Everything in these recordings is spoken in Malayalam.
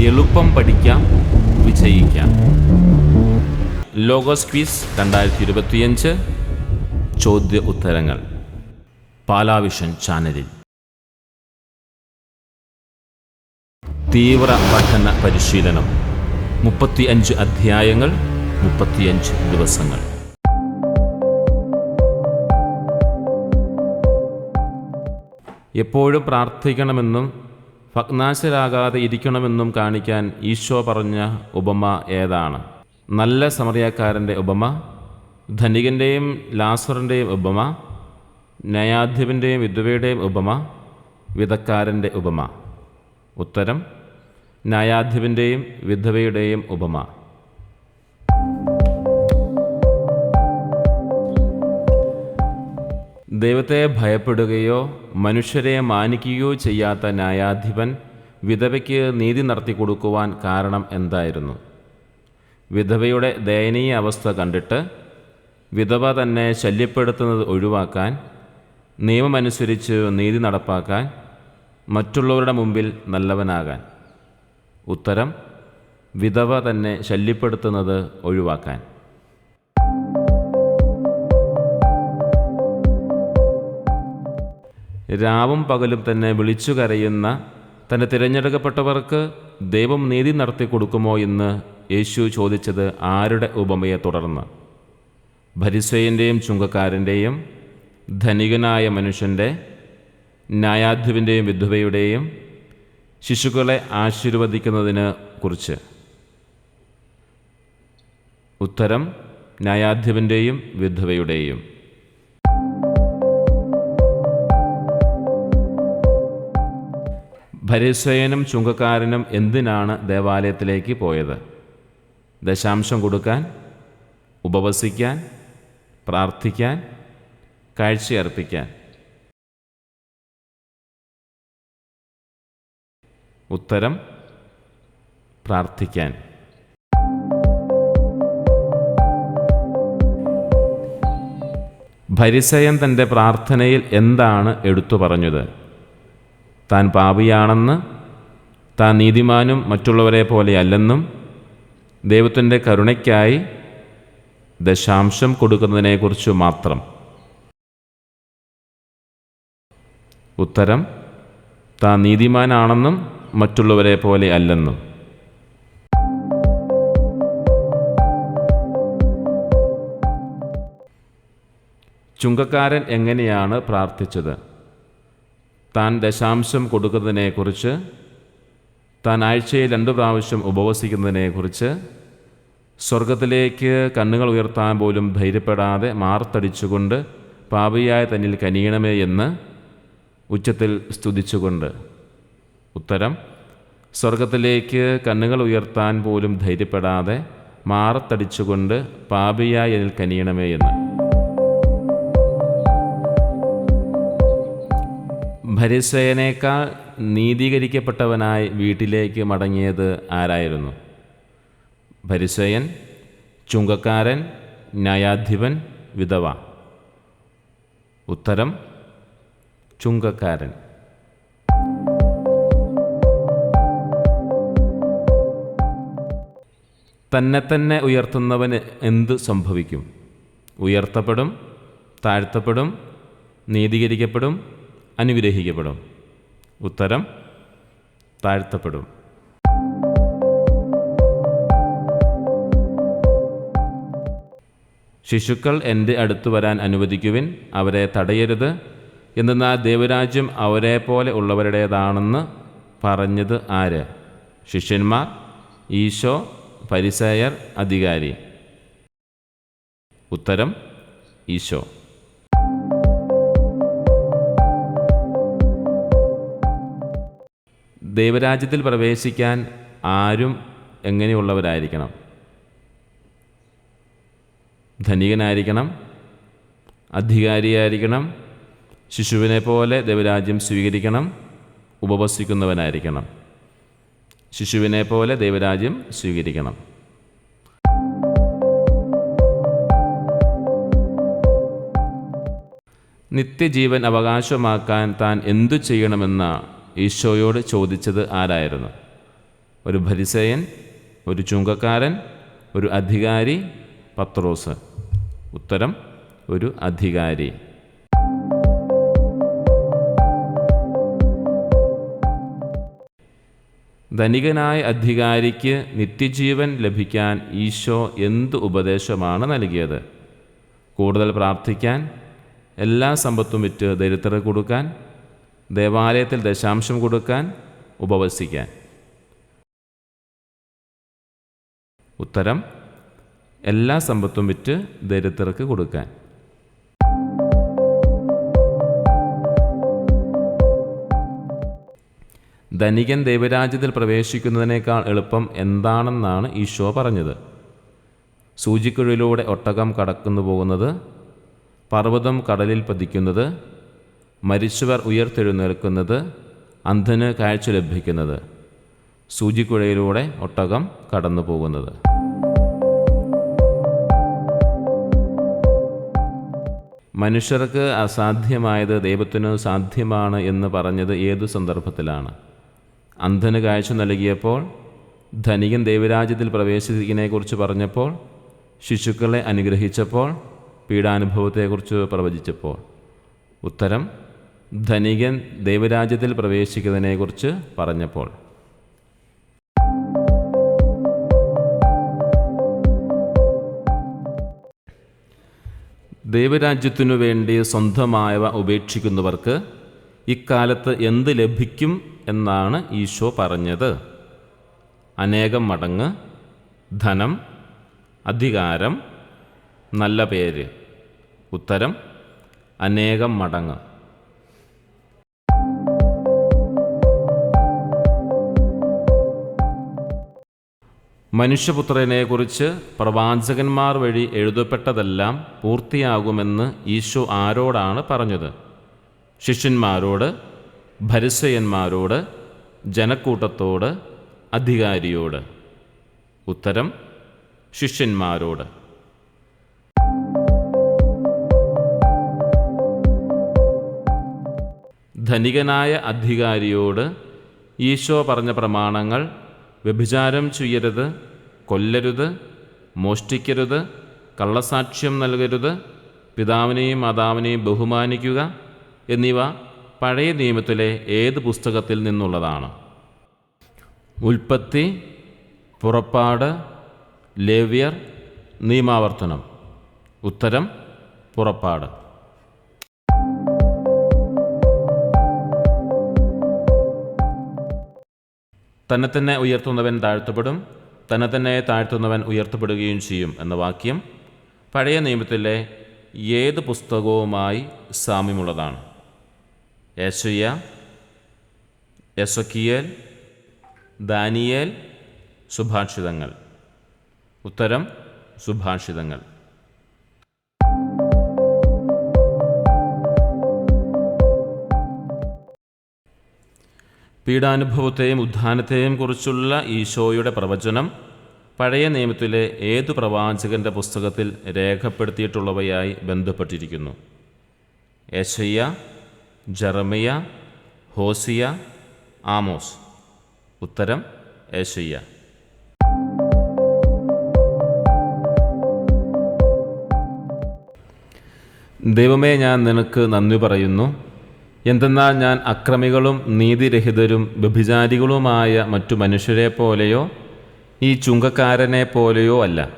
എളുപ്പം പഠിക്കാം വിജയിക്കാം. ലോഗോസ് ക്വിസ് രണ്ടായിരത്തി ഇരുപത്തിയഞ്ച് ചോദ്യ ഉത്തരങ്ങൾ. പാലാവിഷൻ ചാനലിൽ. തീവ്ര പഠന പരിശീലനം. മുപ്പത്തിയഞ്ച് അധ്യായങ്ങൾ മുപ്പത്തിയഞ്ച് ദിവസങ്ങൾ. എപ്പോഴും പ്രാർത്ഥിക്കണമെന്നും ഭഗ്നാശരാകാതെ ഇരിക്കണമെന്നും കാണിക്കാൻ ഈശോ പറഞ്ഞ ഉപമ ഏതാണ്? നല്ല സമറിയക്കാരന്റെ ഉപമ ധനികന്റെയും ലാസറിന്റെയും ഉപമ ന്യായാധിപന്റെയും വിധവയുടെയും ഉപമ വിധക്കാരന്റെ ഉപമ. ഉത്തരം ന്യായാധിപന്റെയും വിധവയുടെയും ഉപമ. ദൈവത്തെ ഭയപ്പെടുകയോ മനുഷ്യരെ മാനിക്കുകയോ ചെയ്യാത്ത ന്യായാധിപൻ വിധവയ്ക്ക് നീതി നടത്തി കൊടുക്കുവാൻ കാരണം എന്തായിരുന്നു? വിധവയുടെ ദയനീയ അവസ്ഥ കണ്ടിട്ട് വിധവ തന്നെ ശല്യപ്പെടുത്തുന്നത് ഒഴിവാക്കാൻ നിയമമനുസരിച്ച് നീതി നടപ്പാക്കാൻ മറ്റുള്ളവരുടെ മുമ്പിൽ നല്ലവനാകാൻ. ഉത്തരം വിധവ തന്നെ ശല്യപ്പെടുത്തുന്നത് ഒഴിവാക്കാൻ. രാവും പകലും തന്നെ വിളിച്ചു കരയുന്ന തന്റെ തിരഞ്ഞെടുക്കപ്പെട്ടവർക്ക് ദൈവം നീതി നടത്തി കൊടുക്കുമോ എന്ന് യേശു ചോദിച്ചത് ആരുടെ ഉപമയെ തുടർന്ന്? ഭരിസ്വയന്റെയും ചുങ്കക്കാരന്റെയും ധനികനായ മനുഷ്യന്റെ ന്യായാധിപന്റെയും വിധവയുടെയും ശിശുക്കളെ ആശീർവദിക്കുന്നതിന് കുറിച്ച്. ഉത്തരം ന്യായാധിപന്റെയും വിധവയുടെയും. ഭരിസയനും ചുങ്കക്കാരനും എന്തിനാണ് ദേവാലയത്തിലേക്ക് പോയത്? ദശാംശം കൊടുക്കാൻ ഉപവസിക്കാൻ പ്രാർത്ഥിക്കാൻ കാഴ്ചയർപ്പിക്കാൻ ഉത്തരം പ്രാർത്ഥിക്കാൻ. ഭരിസയൻ തന്റെ പ്രാർത്ഥനയിൽ എന്താണ് എടുത്തു പറഞ്ഞത്? താൻ പാപിയാണെന്ന് താൻ നീതിമാനും മറ്റുള്ളവരെ പോലെയല്ലെന്നും ദൈവത്തിന്റെ കരുണയ്ക്കായി ദശാംശം കൊടുക്കുന്നതിനെക്കുറിച്ച് മാത്രം. ഉത്തരം താൻ നീതിമാനാണെന്നും മറ്റുള്ളവരെ പോലെ അല്ലെന്നും. ചുങ്കക്കാരൻ എങ്ങനെയാണ് പ്രാർത്ഥിച്ചത്? താൻ ദശാംശം കൊടുക്കുന്നതിനെക്കുറിച്ച് താൻ ആഴ്ചയിൽ രണ്ടു പ്രാവശ്യം ഉപവസിക്കുന്നതിനെക്കുറിച്ച് സ്വർഗത്തിലേക്ക് കണ്ണുകൾ ഉയർത്താൻ പോലും ധൈര്യപ്പെടാതെ മാർത്തടിച്ചുകൊണ്ട് പാപിയായ തന്നിൽ കനിയണമേ എന്ന് ഉച്ചത്തിൽ സ്തുതിച്ചുകൊണ്ട്. ഉത്തരം സ്വർഗത്തിലേക്ക് കണ്ണുകൾ ഉയർത്താൻ പോലും ധൈര്യപ്പെടാതെ മാറത്തടിച്ചുകൊണ്ട് പാപിയായ എന്നിൽ കനിയണമേ എന്ന്. ഭരിസയനേക്കാൾ നീതീകരിക്കപ്പെട്ടവനായി വീട്ടിലേക്ക് മടങ്ങിയത് ആരായിരുന്നു? ഭരിസയൻ ചുങ്കക്കാരൻ ന്യായാധിപൻ വിധവ. ഉത്തരം ചുങ്കക്കാരൻ. തന്നെ തന്നെ ഉയർത്തുന്നവന് എന്ത് സംഭവിക്കും? ഉയർത്തപ്പെടും താഴ്ത്തപ്പെടും നീതീകരിക്കപ്പെടും അനുഗ്രഹിക്കപ്പെടും. ഉത്തരം താഴ്ത്തപ്പെടും. ശിശുക്കൾ എന്റെ അടുത്ത് വരാൻ അനുവദിക്കുവിൻ അവരെ തടയരുത് എന്നാൽ ദേവരാജ്യം അവരെ പോലെ ഉള്ളവരുടേതാണെന്ന് പറഞ്ഞത് ആര്? ശിഷ്യന്മാർ ഈശോ പരിസയർ അധികാരി. ഉത്തരം ഈശോ. ദൈവരാജ്യത്തിൽ പ്രവേശിക്കാൻ ആരും എങ്ങനെയുള്ളവരായിരിക്കണം? ധനികനായിരിക്കണം അധികാരിയായിരിക്കണം ശിശുവിനെ പോലെ ദൈവരാജ്യം സ്വീകരിക്കണം ഉപവസിക്കുന്നവനായിരിക്കണം. ശിശുവിനെ പോലെ ദൈവരാജ്യം സ്വീകരിക്കണം. നിത്യജീവൻ അവകാശമാക്കാൻ താൻ എന്തു ചെയ്യണമെന്ന ഈശോയോട് ചോദിച്ചത് ആരായിരുന്നു? ഒരു ഭരിസയൻ ഒരു ചുങ്കക്കാരൻ ഒരു അധികാരി? പത്രോസ്. ഉത്തരം ഒരു അധികാരി. ധനികനായ അധികാരിക്ക് നിത്യജീവൻ ലഭിക്കാൻ ഈശോ എന്ത് ഉപദേശമാണ് നൽകിയത്? കൂടുതൽ പ്രാർത്ഥിക്കാൻ എല്ലാ സമ്പത്തും വിറ്റ് ദരിദ്രർക്ക് കൊടുക്കാൻ ദേവാലയത്തിൽ ദശാംശം കൊടുക്കാൻ ഉപവസിക്കാൻ. ഉത്തരം എല്ലാ സമ്പത്തും വിറ്റ് ദരിദ്രർക്ക് കൊടുക്കാൻ. ധനികൻ ദൈവരാജ്യത്തിൽ പ്രവേശിക്കുന്നതിനേക്കാൾ എളുപ്പം എന്താണെന്നാണ് ഈശോ പറഞ്ഞത്. സൂചിക്കുഴയിലൂടെ ഒട്ടകം കടക്കുന്നു പോകുന്നത് പർവതം കടലിൽ പതിക്കുന്നത് മരിച്ചവർ ഉയർത്തെഴുന്നേൽക്കുന്നത് അന്ധന് കാഴ്ച ലഭിക്കുന്നത് സൂചിക്കുഴയിലൂടെ ഒട്ടകം കടന്നു പോകുന്നത് മനുഷ്യർക്ക് അസാധ്യമായത് ദൈവത്തിന് സാധ്യമാണ് എന്ന് പറഞ്ഞത് ഏതു സന്ദർഭത്തിലാണ്? അന്ധന് കാഴ്ച നൽകിയപ്പോൾ ധനികൻ ദൈവരാജ്യത്തിൽ പ്രവേശിക്കുന്നതിനെക്കുറിച്ച് പറഞ്ഞപ്പോൾ ശിശുക്കളെ അനുഗ്രഹിച്ചപ്പോൾ പീഡാനുഭവത്തെക്കുറിച്ച് പ്രവചിച്ചപ്പോൾ. ഉത്തരം ധനികൻ ദൈവരാജ്യത്തിൽ പ്രവേശിക്കുന്നതിനെക്കുറിച്ച് പറഞ്ഞപ്പോൾ. ദൈവരാജ്യത്തിനു വേണ്ടി സ്വന്തമായവ ഉപേക്ഷിക്കുന്നവർക്ക് ഇക്കാലത്ത് എന്ത് ലഭിക്കും എന്നാണ് ഈശോ പറഞ്ഞത്. അനേകം മടങ്ങ് ധനം അധികാരം നല്ല പേര് ഉത്തരം അനേകം മടങ്ങ്. മനുഷ്യപുത്രനെക്കുറിച്ച് പ്രവാചകന്മാർ വഴി എഴുതപ്പെട്ടതെല്ലാം പൂർത്തിയാകുമെന്ന് ഈശോ ആരോടാണ് പറഞ്ഞത്? ശിഷ്യന്മാരോട് ഭരിസയന്മാരോട് ജനക്കൂട്ടത്തോട് അധികാരിയോട്. ഉത്തരം ശിഷ്യന്മാരോട്. ധനികനായ അധികാരിയോട് ഈശോ പറഞ്ഞ പ്രമാണങ്ങൾ വ്യഭിചാരം ചെയ്യരുത് കൊല്ലരുത് മോഷ്ടിക്കരുത് കള്ളസാക്ഷ്യം നൽകരുത് പിതാവിനെയും മാതാവിനെയും ബഹുമാനിക്കുക എന്നിവ പഴയ നിയമത്തിലെ ഏത് പുസ്തകത്തിൽ നിന്നുള്ളതാണ്. ഉൽപ്പത്തി പുറപ്പാട് ലേവ്യർ നിയമാവർത്തനം. ഉത്തരം പുറപ്പാട്. തന്നെ തന്നെ ഉയർത്തുന്നവൻ താഴ്ത്തപ്പെടും തന്നെ തന്നെ താഴ്ത്തുന്നവൻ ഉയർത്തപ്പെടുകയും ചെയ്യും എന്ന വാക്യം പഴയ നിയമത്തിലെ ഏത് പുസ്തകവുമായി സാമ്യമുള്ളതാണ്? യേശയ്യ യസക്കിയേൽ ദാനിയേൽ സുഭാഷിതങ്ങൾ. ഉത്തരം സുഭാഷിതങ്ങൾ. പീഡാനുഭവത്തെയും ഉത്ഥാനത്തെയും കുറിച്ചുള്ള ഈശോയുടെ പ്രവചനം പഴയ നിയമത്തിലെ ഏതു പ്രവാചകന്റെ പുസ്തകത്തിൽ രേഖപ്പെടുത്തിയിട്ടുള്ളവയായി ബന്ധപ്പെട്ടിരിക്കുന്നു. യശയ്യ ജറമിയ ഹോസിയ ആമോസ്. ഉത്തരം യശയ്യ. ദൈവമേ ഞാൻ നിനക്ക് നന്ദി പറയുന്നു. എന്തെന്നാൽ ഞാൻ അക്രമികളും നീതിരഹിതരും വ്യഭിചാരികളുമായ മറ്റു മനുഷ്യരെ പോലെയോ ഈ ചുങ്കക്കാരനെ പോലെയോ അല്ല.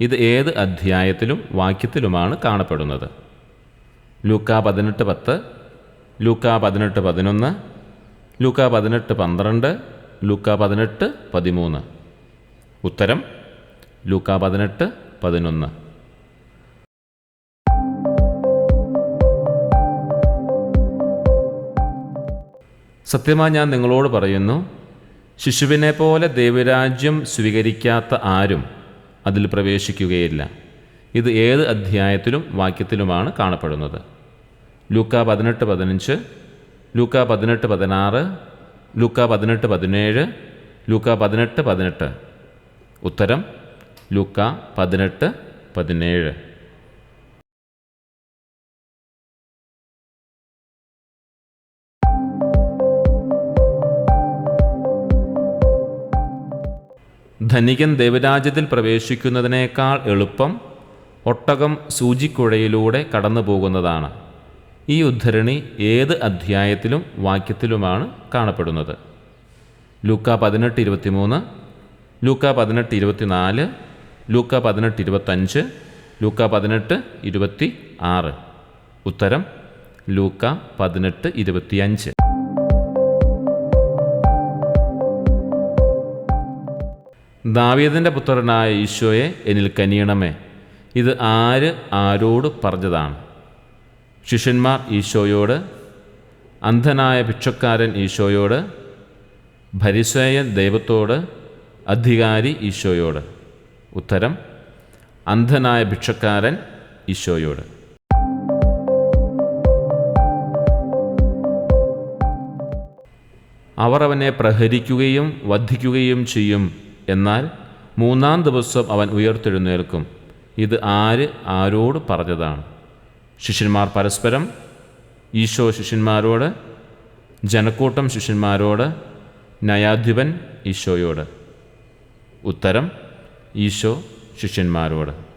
ഇത് ഏത് അധ്യായത്തിലും വാക്യത്തിലുമാണ് കാണപ്പെടുന്നത്. ലൂക്ക പതിനെട്ട് പത്ത് ലൂക്ക പതിനെട്ട് പതിനൊന്ന് ലൂക്ക പതിനെട്ട് പന്ത്രണ്ട് ലൂക്ക പതിനെട്ട് പതിമൂന്ന്. ഉത്തരം ലൂക്ക പതിനെട്ട് പതിനൊന്ന്. സത്യമായി ഞാൻ നിങ്ങളോട് പറയുന്നു ശിശുവിനെ പോലെ ദൈവരാജ്യം സ്വീകരിക്കാത്ത ആരും അതിൽ പ്രവേശിക്കുകയില്ല. ഇത് ഏത് അധ്യായത്തിലും വാക്യത്തിലുമാണ് കാണപ്പെടുന്നത്. ലൂക്ക പതിനെട്ട് പതിനഞ്ച് ലൂക്ക പതിനെട്ട് പതിനാറ് ലൂക്ക പതിനെട്ട് പതിനേഴ് ലൂക്ക പതിനെട്ട് പതിനെട്ട്. ഉത്തരം ലൂക്ക പതിനെട്ട് പതിനേഴ്. ധനികൻ ദൈവരാജ്യത്തിൽ പ്രവേശിക്കുന്നതിനേക്കാൾ എളുപ്പം ഒട്ടകം സൂചിക്കുഴയിലൂടെ കടന്നു പോകുന്നതാണ് ഈ ഉദ്ധരണി ഏത് അധ്യായത്തിലും വാക്യത്തിലുമാണ് കാണപ്പെടുന്നത്. ലൂക്ക പതിനെട്ട് ഇരുപത്തിമൂന്ന് ലൂക്ക പതിനെട്ട് ഇരുപത്തിനാല് ലൂക്ക പതിനെട്ട് ഇരുപത്തഞ്ച് ലൂക്ക പതിനെട്ട് ഇരുപത്തി ആറ് ഉത്തരം ലൂക്ക പതിനെട്ട് ഇരുപത്തിയഞ്ച്. ദാവീദിന്റെ പുത്രനായ ഈശോയെ എന്നിൽ കനിയണമേ. ഇത് ആര് ആരോട് പറഞ്ഞതാണ്? ശിഷ്യന്മാർ ഈശോയോട് അന്ധനായ ഭിക്ഷക്കാരൻ ഈശോയോട് ഭരിസേയൻ ദൈവത്തോട് അധികാരി ഈശോയോട്. ഉത്തരം അന്ധനായ ഭിക്ഷക്കാരൻ ഈശോയോട്. അവർ അവനെ പ്രഹരിക്കുകയും വധിക്കുകയും ചെയ്യും. എന്നാൽ മൂന്നാം ദിവസം അവൻ ഉയർത്തെഴുന്നേൽക്കും. ഇത് ആര് ആരോട് പറഞ്ഞതാണ്? ശിഷ്യന്മാർ പരസ്പരം ഈശോ ശിഷ്യന്മാരോട് ജനക്കൂട്ടം ശിഷ്യന്മാരോട് ന്യായാധിപൻ ഈശോയോട്. ഉത്തരം ഈശോ ശിഷ്യന്മാരോട്.